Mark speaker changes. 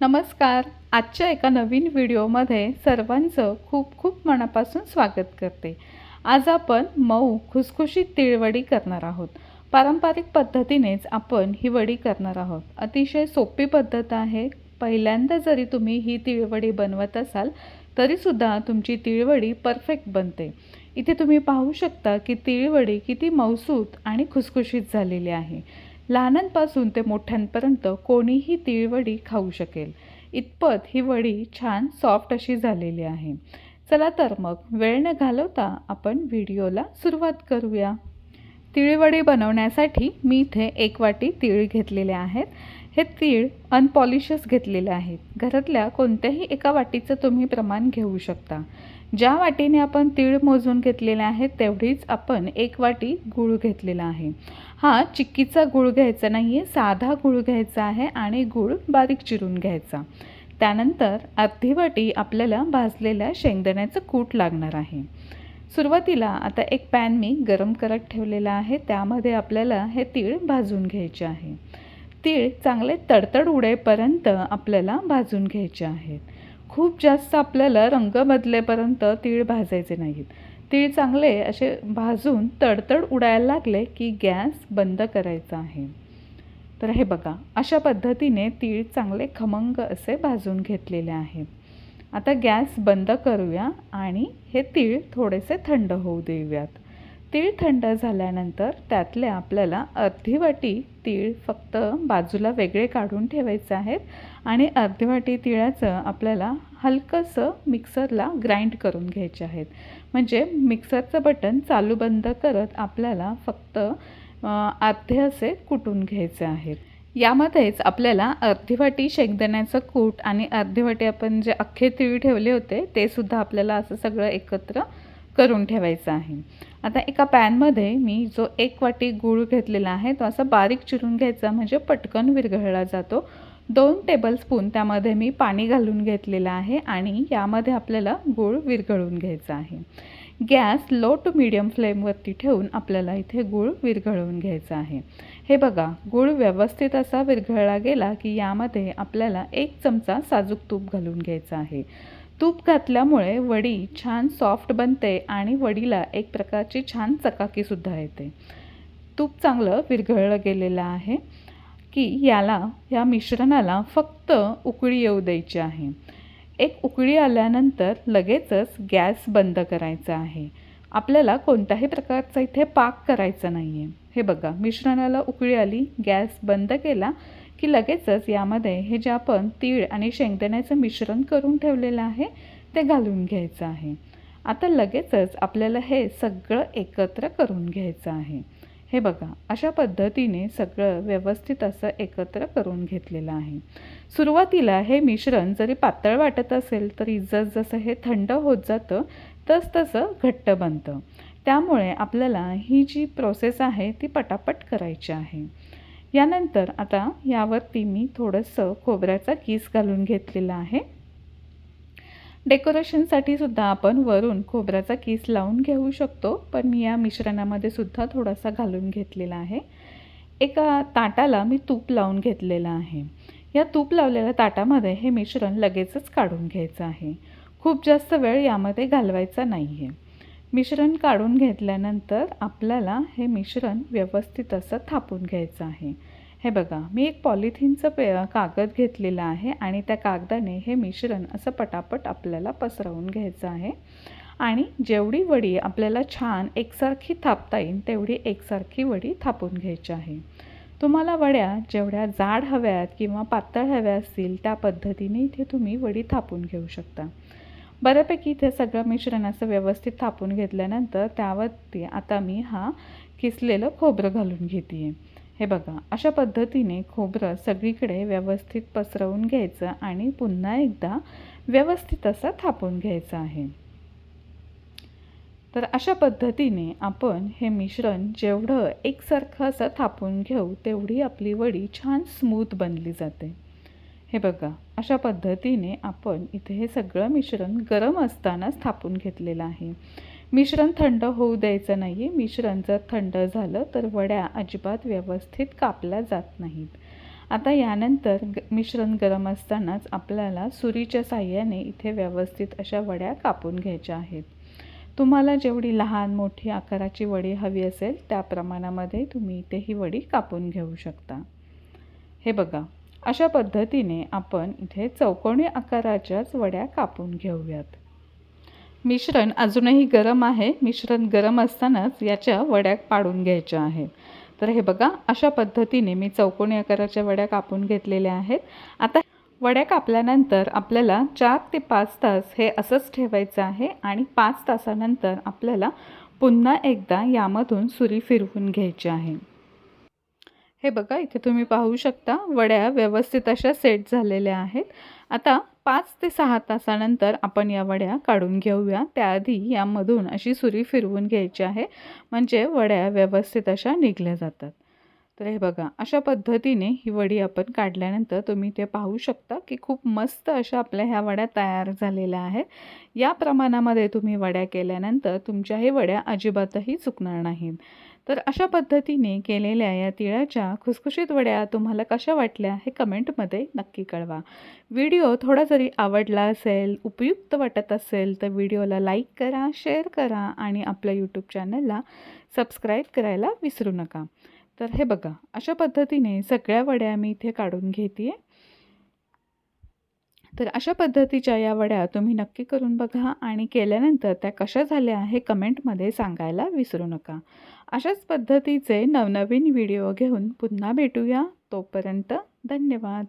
Speaker 1: नमस्कार. आजच्या एका नवीन व्हिडिओमध्ये सर्वांचं खूप खूप मनापासून स्वागत करते. आज आपण मऊ खुसखुशीत तिळवडी करणार आहोत. पारंपरिक पद्धतीनेच आपण ही वडी करणार आहोत. अतिशय सोपी पद्धत आहे. पहिल्यांदा जरी तुम्ही ही तिळवडी बनवत असाल तरीसुद्धा तुमची तिळवडी परफेक्ट बनते. इथे तुम्ही पाहू शकता की तिळवडी किती मौसूत आणि खुसखुशीत झालेली आहे. लहानांपासून ते मोठ्यांपर्यंत कोणीही तिळवडी खाऊ शकेल. इतपत ही वडी छान सॉफ्ट अशी झालेली आहे. चला तर मग वेळ न घालवता आपण व्हिडिओला सुरुवात करूया. तिळवडी बनवण्यासाठी मी इथे एक वाटी तिळ घेतलेले आहेत. हे तीळ अनपॉलिशच घेतलेले आहेत. घरातल्या कोणत्याही एका वाटीचं तुम्ही प्रमाण घेऊ शकता. ज्या वाटीने आपण तीळ मोजून घेतलेले आहेत तेवढीच आपण एक वाटी गूळ घेतलेला आहे. हा चिक्कीचा गूळ घ्यायचा नाही आहे साधा गूळ घ्यायचा आहे आणि गूळ बारीक चिरून घ्यायचा. त्यानंतर अर्धी वाटी आपल्याला भाजलेल्या शेंगदाण्याचं कूट लागणार आहे. सुरुवातीला आता एक पॅन मी गरम करत ठेवलेला आहे त्यामध्ये आपल्याला हे तीळ भाजून घ्यायचे आहे. तीळ चांगले तडतड उडेपर्यंत आपल्याला भाजून घ्यायचे आहेत. खूप जास्त आपल्याला रंग बदलेपर्यंत तीळ भाजायचे नाहीत. तीळ चांगले असे भाजून तडतड उडायला लागले की गॅस बंद करायचा आहे. तर हे बघा अशा पद्धतीने तीळ चांगले खमंग असे भाजून घेतलेले आहे. आता गॅस बंद करूया आणि हे तीळ थोडेसे थंड होऊ देऊयात. तीळ थंड झाल्यानंतर त्यातले आपल्याला अर्धी वाटी तीळ फक्त बाजूला वेगळे काढून ठेवायचे आहेत आणि अर्धी वाटी तिळाचं आपल्याला हलकंसं मिक्सरला ग्राइंड करून घ्यायचे आहेत. म्हणजे मिक्सरचं बटन चालू बंद करत आपल्याला फक्त अर्धे असे कुटून घ्यायचे आहेत. यामध्येच आपल्याला अर्धी वाटी शेंगदाण्याचं कूट आणि अर्धी वाटी आपण जे अख्खे तीळ ठेवले होते ते सुद्धा आपल्याला असं सगळं एकत्र करून ठेवायचं आहे. आता एका पॅनमध्ये मी जो एक वाटी गूळ घेतलेला आहे तो असा बारीक चिरून घ्यायचा म्हणजे पटकन विरघळला जातो. दोन टेबलस्पून त्यामध्ये मी पाणी घालून घेतलेलं आहे आणि यामध्ये आपल्याला गूळ विरघळून घ्यायचा आहे. गॅस लो टू मिडियम फ्लेमवरती ठेवून आपल्याला इथे गूळ विरघळवून घ्यायचा आहे. हे बघा गूळ व्यवस्थित असा विरघळला गेला की यामध्ये आपल्याला एक चमचा साजूक तूप घालून घ्यायचा आहे. तूप घातल्यामुळे वडी छान सॉफ्ट बनते आणि वडीला एक प्रकारची छान चकाकीसुद्धा येते. तूप चांगलं विरघळलं गेलेलं आहे की याला या मिश्रणाला फक्त उकळी येऊ द्यायची आहे. एक उकळी आल्यानंतर लगेचच गॅस बंद करायचा आहे. आपल्याला कोणत्याही प्रकारचा इथे पाक करायचा नाही आहे हे बघा मिश्रणाला उकळी आली गॅस बंद केला की लगेचच यामध्ये हे जे आपण तीळ आणि शेंगदाण्याचं मिश्रण करून ठेवलेलं आहे ते घालून घ्यायचं आहे. आता लगेचच आपल्याला हे सगळं एकत्र करून घ्यायचं आहे. हे बघा अशा पद्धतीने सगळं व्यवस्थित असं एकत्र करून घेतलेलं आहे. सुरुवातीला हे मिश्रण जरी पातळ वाटत असेल तरी जसजसं हे थंड होत जातं तस तसं घट्ट बनतं. त्यामुळे आपल्याला ही जी प्रोसेस आहे ती पटापट करायची आहे. यानंतर आता यावरती मी थोडंसं खोबऱ्याचा किस घालून घेतलेला आहे. डेकोरेशनसाठी सुद्धा आपण वरून खोबऱ्याचा किस लावून घेऊ शकतो पण मी या मिश्रणामध्ये सुद्धा थोडासा घालून घेतलेला आहे. एका ताटाला मी तूप लावून घेतलेलं आहे. या तूप लावलेल्या ताटामध्ये हे मिश्रण लगेचच काढून घ्यायचं आहे. खूप जास्त वेळ यामध्ये घालवायचा नाही आहे मिश्रण काढून घेतल्यानंतर आपल्याला हे मिश्रण व्यवस्थित असं थापून घ्यायचं आहे. हे बघा मी एक पॉलिथिनचं पे कागद घेतलेला आहे आणि त्या कागदाने हे मिश्रण असं पटापट आपल्याला पसरवून घ्यायचं आहे. आणि जेवढी वडी आपल्याला छान एकसारखी थापता येईल तेवढी एकसारखी वडी थापून घ्यायची आहे. तुम्हाला वड्या जेवढ्या जाड हव्यात किंवा पातळ हव्या असतील त्या पद्धतीने इथे तुम्ही वडी थापून घेऊ शकता. बऱ्यापैकी इथे सगळं मिश्रण असं व्यवस्थित थापून घेतल्यानंतर त्यावरती आता मी हा किसलेलं खोबरं घालून घेते आहे हे बघा अशा पद्धतीने खोबरं सगळीकडे व्यवस्थित पसरवून घ्यायचं आणि पुन्हा एकदा व्यवस्थित असं थापून घ्यायचं आहे. तर अशा पद्धतीने आपण हे मिश्रण जेवढं एकसारखं असं थापून घेऊ तेवढी आपली वडी छान स्मूथ बनली जाते. हे बघा अशा पद्धतीने आपण इथे हे सगळं मिश्रण गरम असतानाच थापून घेतलेलं आहे. मिश्रण थंड होऊ द्यायचं नाही आहे मिश्रण जर थंड झालं तर वड्या अजिबात व्यवस्थित कापल्या जात नाहीत. आता यानंतर ग मिश्रण गरम असतानाच आपल्याला सुरीच्या साह्याने इथे व्यवस्थित अशा वड्या कापून घ्यायच्या आहेत. तुम्हाला जेवढी लहान मोठी आकाराची वडी हवी असेल त्या प्रमाणामध्ये तुम्ही इथे ही वडी कापून घेऊ शकता. हे बघा अशा पद्धतीने आपण इथे चौकोनी आकाराच्याच वड्या कापून घेऊयात. मिश्रण अजूनही गरम आहे. मिश्रण गरम असतानाच याच्या वड्या पाडून घ्यायच्या आहेत. तर हे बघा अशा पद्धतीने मी चौकोनी आकाराच्या वड्या कापून घेतलेल्या आहेत. आता वड्या कापल्यानंतर आपल्याला चार ते पाच तास हे असंच ठेवायचं आहे आणि पाच तासानंतर आपल्याला पुन्हा एकदा यामधून सुरी फिरवून घ्यायची आहे. हे बघा इथे तुम्ही पाहू शकता वड्या व्यवस्थित अशा सेट झालेल्या आहेत. आता पाच ते सहा तासानंतर आपण या वड्या काढून घेऊया. त्याआधी यामधून अशी सुरी फिरवून घ्यायची आहे. म्हणजे वड्या व्यवस्थित अशा निघल्या जातात. तर हे बघा अशा पद्धतीने ही वडी आपण काढल्यानंतर तुम्ही ते पाहू शकता की खूप मस्त अशा आपल्या ह्या वड्या तयार झालेल्या आहेत. या प्रमाणामध्ये तुम्ही वड्या केल्यानंतर तुमच्या हे वड्या अजिबातही चुकणार नाहीत. तर अशा पद्धतीने केलेल्या या तिळाच्या खुसखुशीत वड्या तुम्हाला कशा वाटल्या हे कमेंटमध्ये नक्की कळवा. व्हिडिओ थोडा जरी आवडला असेल उपयुक्त वाटत असेल तर व्हिडिओला लाईक करा शेअर करा आणि आपल्या यूट्यूब चॅनलला सबस्क्राईब करायला विसरू नका. तर हे बघा अशा पद्धतीने सगळ्या वड्या मी इथे काढून घेते तर अशा पद्धतीच्या या वड्या तुम्ही नक्की करून बघा आणि केल्यानंतर त्या कशा झाल्या हे कमेंटमध्ये सांगायला विसरू नका. अशाच पद्धतीचे नवनवीन व्हिडिओ घेऊन पुन्हा भेटूया. तोपर्यंत धन्यवाद.